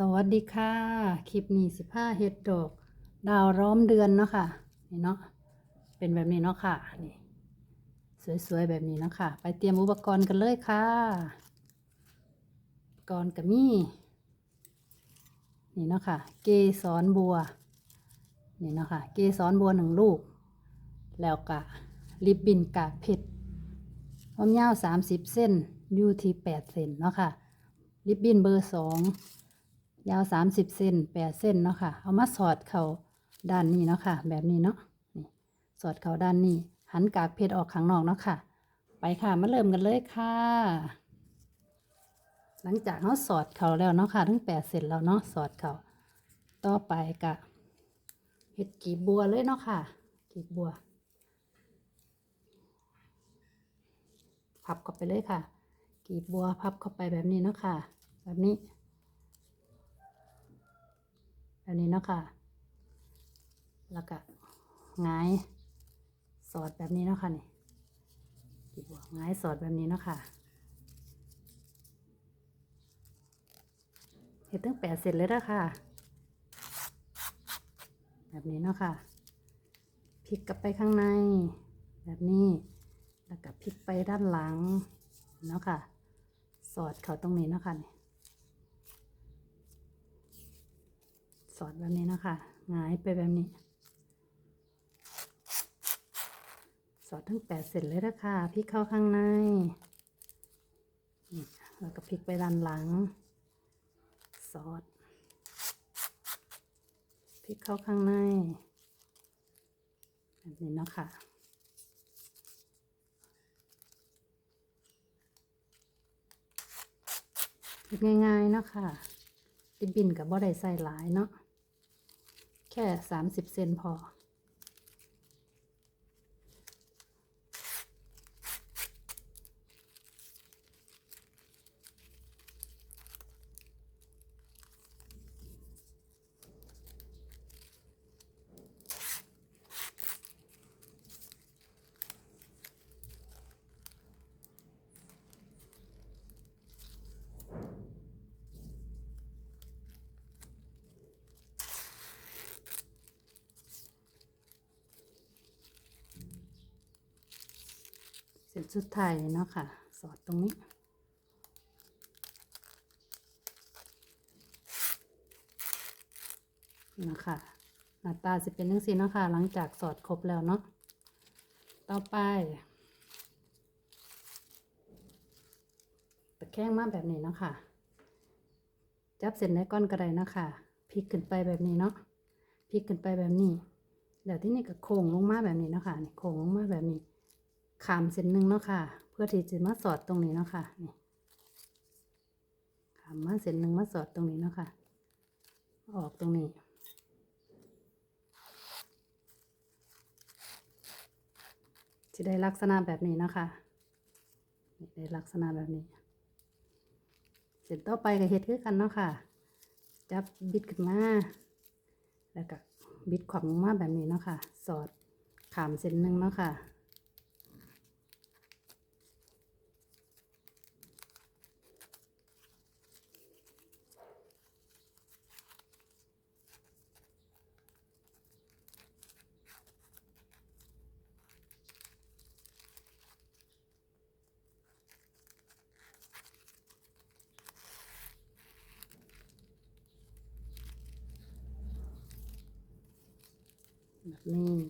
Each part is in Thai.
สวัสดีค่ะ คลิปนี้สิผ้าเฮ็ดดอก ดาวร้อมเดือนเนาะค่ะ นี่เนาะ เป็นแบบนี้เนาะค่ะ นี่ สวยๆ แบบนี้เนาะค่ะ ไปเตรียมอุปกรณ์กันเลยค่ะอุปกรณ์กับมีนี่เนาะค่ะ เกสรบัว นี่เนาะค่ะ เกสรบัวหนึ่งลูก แล้วก็ริบบินกากเพชรความยาวสามสิบเส้น อยู่ที่แปดเซนเนาะค่ะ ริบบินเบอร์สอง ยาวสามสิบเซนแปดเส้นเนาะค่ะ เอามาสอดเข่าด้านนี้เนาะค่ะ แบบนี้เนาะนี่สอดเข่าด้านนี้ หันกากเพชรออกข้างนอกเนาะค่ะ ไปค่ะมาเริ่มกันเลยค่ะ หลังจากเขาสอดเข่าแล้วเนาะค่ะทั้งแปดเสร็จแล้วเนาะสอดเข่าต่อไปกะเห็ดกีบบัวเลยเนาะค่ะ กีบบัวพับเข้าไปเลยค่ะ กีบบัวพับเข้าไปแบบนี้เนาะค่ะ แบบนี้ แบบนี้เนาะค่ะ แล้วก็งายสอดแบบนี้เนาะค่ะนี่กีบวหงายสอดแบบนี้เนาะค่ะเห็ดตั้งแปดเสร็จเลยแล้วค่ะ แบบนี้เนาะค่ะพลิกกลับไปข้างใน แบบนี้แล้วก็พลิกไปด้านหลังเนาะค่ะ สอดเขาตรงนี้เนาะค่ะนี่ สอดแบบนี้เนาะค่ะหงายไปแบบนี้ สอดทั้งแปดเสร็จเลยแล้วค่ะพลิกเข้าข้างในนี่แล้วก็พลิกไปด้านหลังซอสพริกเข้าข้างใน แบบนี้เนาะค่ะง่ายๆเนาะค่ะติบินกับบ่ได้ใส่หลายเนาะ แค่สามสิบเซนพอ เสร็จสุดท้ายเลยเนาะค่ะ สอดตรงนี้ นะคะหน้าตาสิเป็นจังซี่เนาะค่ะ หลังจากสอดครบแล้วเนาะต่อไป ตะแคงมาแบบนี้เนาะค่ะ จับเส้นในก้อนกระไดเนาะค่ะพลิกขึ้นไปแบบนี้เนาะพลิกขึ้นไปแบบนี้แล้วที่นี่ก็โค้งลงมาแบบนี้เนาะค่ะนี่โค้งลงมาแบบนี้ ขามเส้นหนึ่งเนาะค่ะ เพื่อที่จะมาสอดตรงนี้เนาะค่ะนี่ขามมาเส้นหนึ่งมาสอดตรงนี้เนาะค่ะ ออกตรงนี้จะได้ลักษณะแบบนี้เนาะคะนี่ได้ลักษณะแบบนี้ เสร็จต่อไปก็เฮ็ดคือกันเนาะค่ะ จับบิดขึ้นมา แล้วก็บิดขวางลงมาแบบนี้เนาะค่ะ สอดขามเส้นหนึ่งเนาะค่ะ แบบนี้ แ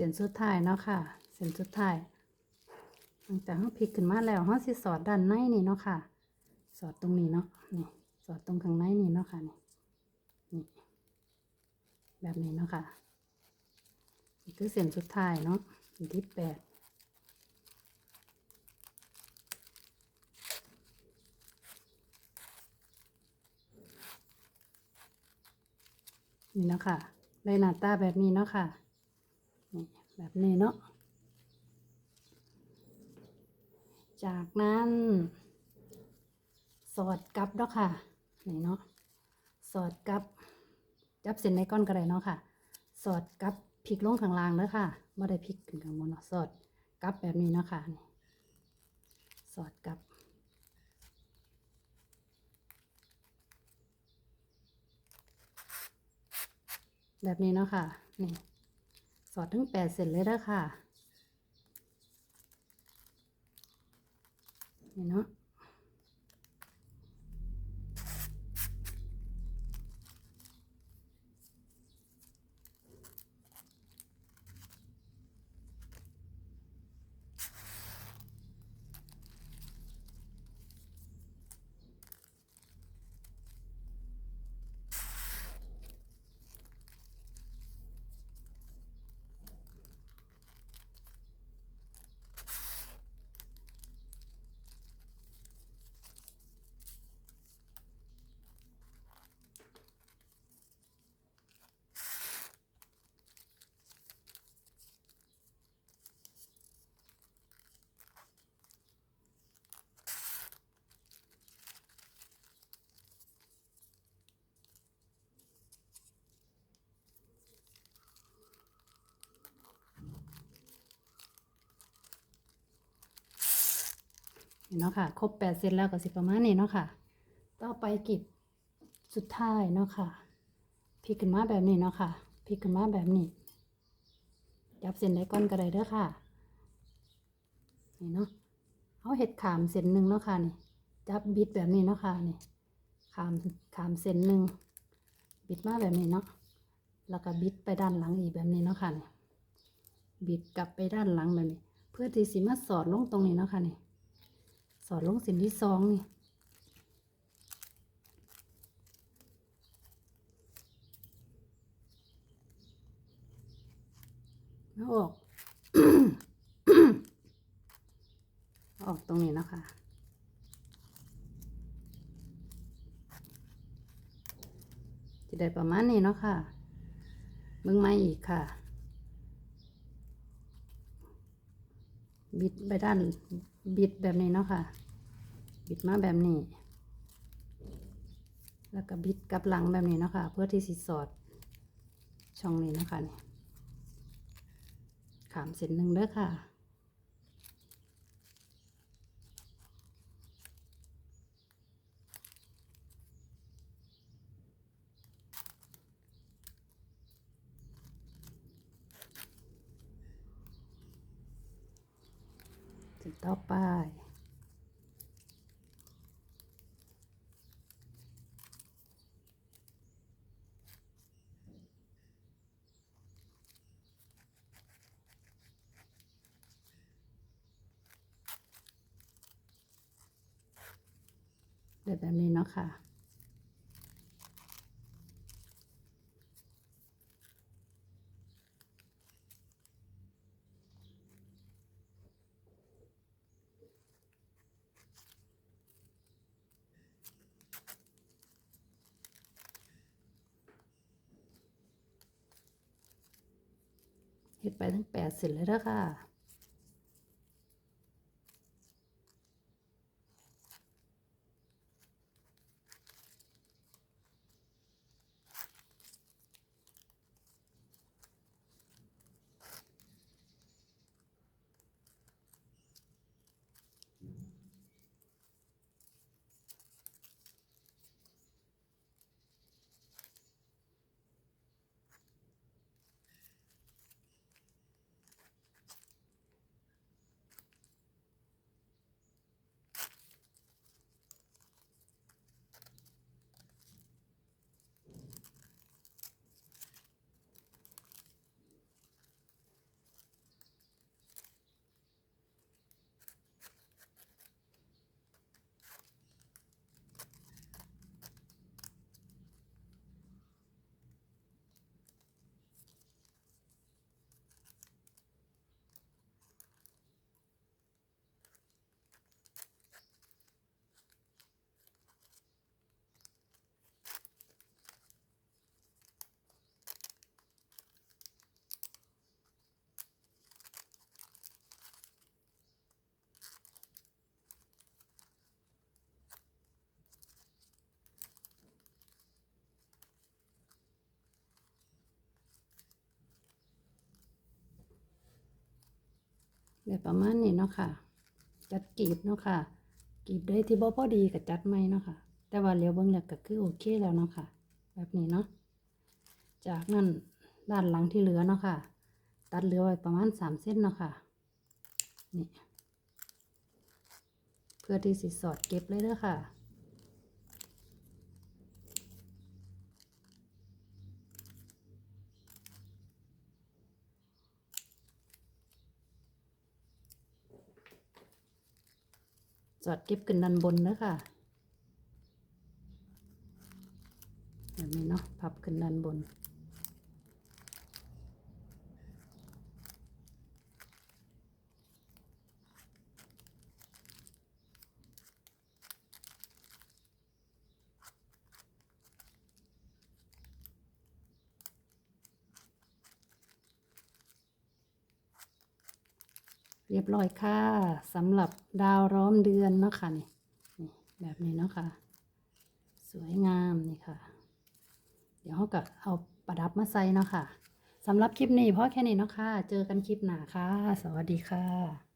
ส้นสุดท้ายเนาะค่ะ เส้นสุดท้ายหลังจากเราพลิกขึ้นมาแล้วเราสิสอดด้านในนี่เนาะค่ะ สอดตรงนี้เนาะนี่สอดตรงข้างในนี่เนาะค่ะนี่นี่แบบนี้เนาะค่ะนี่คือเส้นสุดท้ายเนาะที่แปดนี่เนาะค่ะได้หน้าตาแบบนี้เนาะค่ะ นี่แบบนี้เนาะ จากนั้น สอดกับเนาะค่ะ นี่เนาะ สอดกับ จับเส้นในก้อนกระไดเนาะค่ะ สอดกับพลิกลงข้างล่างเด้อค่ะไม่ได้พลิกขึ้นข้างบนเนาะ สอดกับแบบนี้เนาะค่ะนี่สอดกับแบบนี้เนาะค่ะ นี่ อดทั้งแปดเสร็จเลยแล้วค่ะนี่เนาะ นี่ เนาะค่ะ ครบแปดเซนแล้วก็สิประมาณนี้เนาะค่ะ ต่อไปกิบสุดท้ายเนาะค่ะพลิกขึ้นมาแบบนี้เนาะค่ะพลิกขึ้นมาแบบนี้จับเส้นได้ก้อนกระไดเด้อค่ะ นี่เนาะเอาเห็ดขามเส้นหนึ่งเนาะค่ะนี่ จับบิดแบบนี้เนาะค่ะนี่ ขามขามเส้นหนึ่ง บิดมาแบบนี้เนาะ แล้วก็บิดไปด้านหลังอีกแบบนี้เนาะค่ะนี่ บิดกลับไปด้านหลังแบบนี้ เพื่อที่สิมาสอดลงตรงนี้เนาะค่ะนี่ สอดลงเส้นที่สองนี่แล้วออก ออกตรงนี้นะคะจะได้ประมาณนี้เนาะค่ะเบิ่งไม้อีกค่ะ บิดไปด้านบิดแบบนี้เนาะค่ะ บิดมาแบบนี้ แล้วก็บิดกลับหลังแบบนี้เนาะค่ะ เพื่อที่สิสอดช่องนี้เนาะคะนี่ขามเส้นหนึ่งเด้อค่ะ จุดต่อไปแบบนี้เนาะค่ะ ดไปทั้งแปดเสร็จเลยเด้อค่ะ แบบประมาณนี้เนาะค่ะ จัดกีบเนาะค่ะ กีบได้ที่บ่พอดีกับจัดไม่เนาะค่ะ แต่ว่าเลี้ยวเบื้องหลักก็คือโอเคแล้วเนาะค่ะ แบบนี้เนาะ จากนั้นด้านหลังที่เหลือเนาะค่ะ ตัดเหลือไว้ประมาณสามเส้นเนาะค่ะ นี่ เพื่อที่สิสอดเก็บเลยเด้อค่ะ สอดเก็บขึ้นด้านบนเด้อค่ะแบบนี้เนาะพับขึ้นด้านบน เรียบร้อยค่ะสำหรับดาวร้อมเดือนเนาะค่ะนี่นี่แบบนี้เนาะค่ะ สวยงามนี่ค่ะ เดี๋ยวเขาก็เอาประดับมาใส่เนาะค่ะสำหรับคลิปนี้เพราะแค่นี้เนาะค่ะ เจอกันคลิปหน้าค่ะ สวัสดีค่ะ